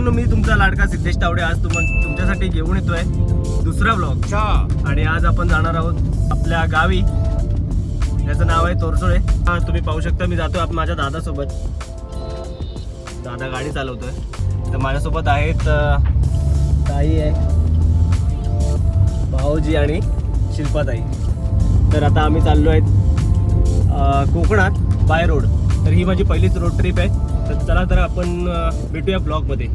मित्रांनो मी तुमचा लाडका सिद्धेश तावडे. आज तुम तुमच्यासाठी घेऊन येतोय दुसरा ब्लॉग आणि आज आपण जाणार आहोत आपल्या गावी. त्याचं नाव आहे तोरसोळे. हा तुम्ही पाहू शकता मी जातो आप माझ्या दादासोबत. दादा गाडी चालवतोय. तर माझ्यासोबत आहेत ताई आहे भाऊजी आणि शिल्पाताई. तर आता आम्ही चाललो आहेत कोकणात बाय रोड. तर ही माझी पहिलीच रोड ट्रिप आहे. तर चला तर आपण भेटूया ब्लॉगमध्ये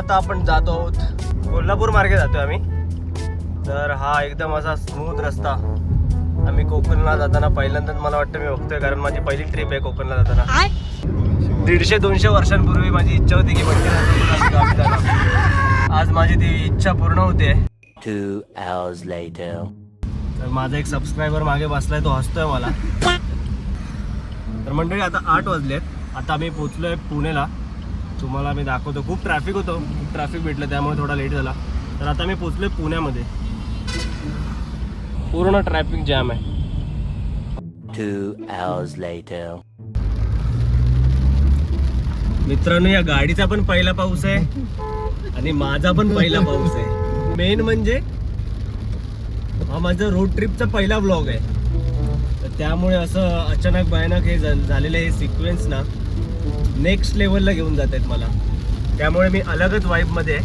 आता आपण जातो आहोत कोल्हापूर मार्गे जातोय आम्ही. तर हा एकदम असा स्मूथ रस्ता. आम्ही कोकणला जाताना पहिल्यांदाच मला वाटतं मी बघतोय कारण माझी पहिली ट्रिप आहे कोकणला जाताना. दीडशे दोनशे वर्षांपूर्वी माझी इच्छा होती की जाणं आज माझी ती इच्छा पूर्ण होते. Two hours later. तर माझा एक सबस्क्रायबर मागे बसलाय तो हसतोय मला. तर मंडळी आता आठ वाजलेत. आता आम्ही पोचलोय पुणेला. तुम्हाला मी दाखवतो. खूप ट्रॅफिक होतं. खूप ट्रॅफिक भेटलं त्यामुळे थोडा लेट झाला. तर आता मी पोचलोय पुण्यामध्ये. पूर्ण ट्रॅफिक जॅम आहे. Two hours later. मित्रांनो या गाडीचा पण पहिला पाऊस आहे आणि माझा पण पहिला पाऊस आहे. मेन म्हणजे हा माझा रोड ट्रिपचा पहिला ब्लॉग आहे. तर त्यामुळे असं अचानक भयानक हे झा- झालेलं हे सिक्वेन्स ना नेक्स्ट लेवलला घेऊन जात आहेत मला. त्यामुळे मी अलगच वाईबमध्ये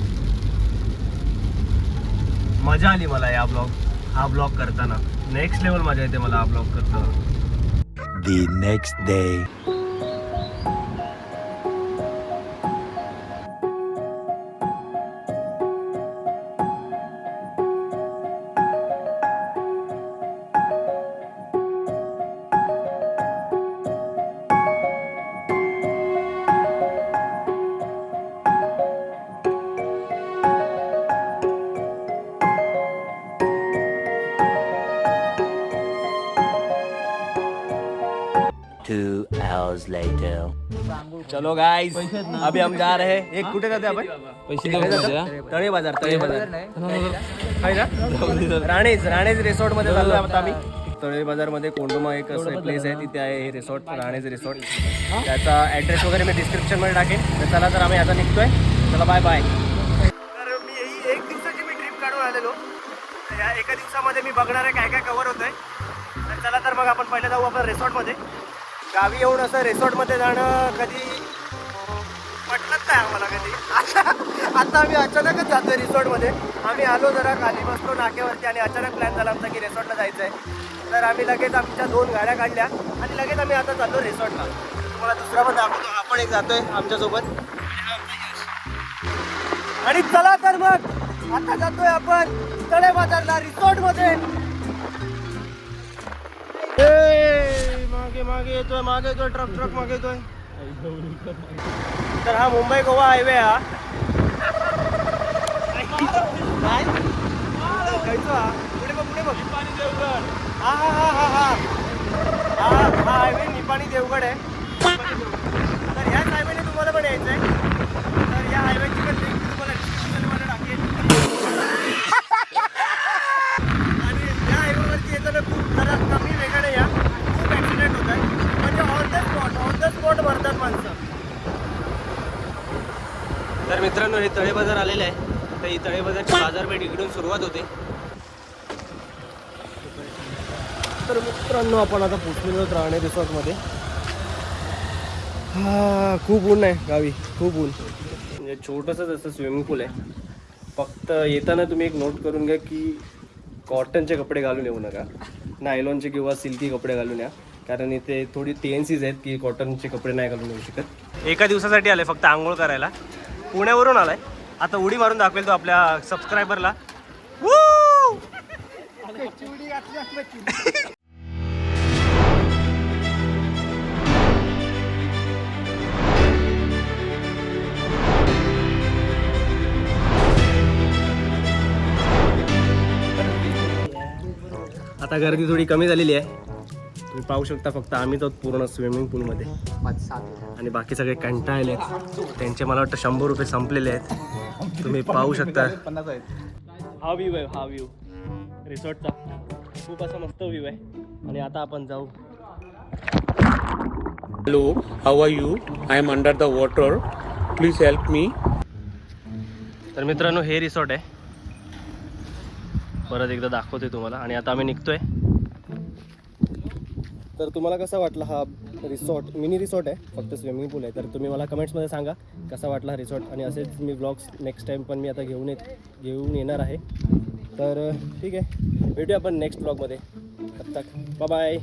मजा आली मला या ब्लॉग हा ब्लॉग करताना. नेक्स्ट लेवल मजा येते मला हा ब्लॉग करताना. The next hours later. चलो गाइस अभी हम जा रहे हैं। एक कुठे जाते आपण? पैसे? तळे बाजार तळे बाजार? राणेज राणेज रिसॉर्टमध्ये चाललो आता आम्ही. तळे बाजारमध्ये कोंडोमा एक असं प्लेस आहे तिथे आहे हे रिसॉर्ट राणेज रिसॉर्ट त्याचा ऍड्रेस वगैरे मी डिस्क्रिप्शनमध्ये टाकेन. तर चला तर आम्ही आता निघतोय. चला बाय बाय तर मी ही एक दिवसाची मी ट्रिप काढून आलेलो. तर या एका दिवसामध्ये मी बघणार आहे काय काय कव्हर होतंय. तर चला तर मग आपण पहिले जाऊ आपण रिसॉर्टमध्ये गावी येऊन असं रिसॉर्टमध्ये जाणं कधी पटलंच नाही आम्हाला कधी. आता आता आम्ही अचानकच जातो रिसॉर्टमध्ये. आम्ही आलो जरा खाली बसलो नाक्यावरती आणि अचानक प्लॅन झाला आमचा की रिसॉर्टला जायचं आहे तर आम्ही लगेच आमच्या दोन गाड्या काढल्या आणि लगेच आम्ही आता जातो रिसॉर्टला. तुम्हाला दुसरा पण दाखवतो. आपण एक जातोय आमच्यासोबत. आणि आणि चला तर मग आता जातोय आपण तळे बाजारला रिसॉर्टमध्ये. मागे मागे येतोय मागे येतोय ट्रक ट्रक मागे येतोय. तर हा मुंबई गोवा हायवे हा. काय? खायचो हा. पुढे बघ पुढे बघ. हा हा हा हा हा. हा हा हायवे निपाणी देवगड आहे तर ह्याच हायवेने तुम्हाला पण यायचं आहे तर या हायवेची पण लिंक तुम्हाला description मध्ये टाकेल आणि या हायवेवरती येताना खूप जरा कमी वेगाने या खूप ॲक्सिडेंट होत आहे म्हणजे on the spot on the spot भरतात माणसं तर मित्रांनो हे तळे बाजार आलेलं आहे. तर ही तळे बाजारची बाजारपेठ इकडून सुरुवात होते. तर मित्रांनो आपण आता पोचलेलो राहणे रिसॉर्टमध्ये. हा खूप ऊन आहे गावी खूप ऊन. म्हणजे छोटंसंच असं स्विमिंग पूल आहे. फक्त येताना तुम्ही एक नोट करून घ्या की कॉटनचे कपडे घालून येऊ नका. नायलॉनचे किंवा सिल्की कपडे घालून या. कारण इथे थोडी टी एन सीज आहेत की कॉटनचे कपडे नाही घालून येऊ शकत. एका दिवसासाठी आले फक्त आंघोळ करायला. पुण्यावरून आलाय. आता उडी मारून दाखवेल तो आपल्या सबस्क्रायबरला आता गर्दी थोडी कमी झालेली आहे. तुम्ही पाहू शकता फक्त आम्हीच आहोत पूर्ण स्विमिंग पूलमध्ये आणि बाकी सगळे कंटाळले आहेत त्यांचे मला वाटतं शंभर रुपये संपलेले आहेत. तुम्ही पाहू शकता. हा व्ह्यू आहे हा व्ह्यू रिसॉर्टचा खूप असा मस्त व्ह्यू आहे. आणि आता आपण जाऊ. Hello, how are you? I am under the water. Please help me. तर मित्रांनो हे रिसॉर्ट आहे. परत एकदा दाखवते तुम्हाला. आणि आता आम्ही निघतोय. तर तुम्हाला कसा वाटला हा रिसॉर्ट? मिनी रिसॉर्ट आहे फक्त स्विमिंग पूल आहे. तर तुम्ही मला कमेंट्समध्ये सांगा कसा वाटला हा रिसॉर्ट? आणि असेच मी ब्लॉग्स नेक्स्ट टाईम पण मी आता घेऊन येत घेऊन येणार आहे. तर ठीक आहे भेटूया आपण नेक्स्ट ब्लॉगमध्ये आत्ता तक बाय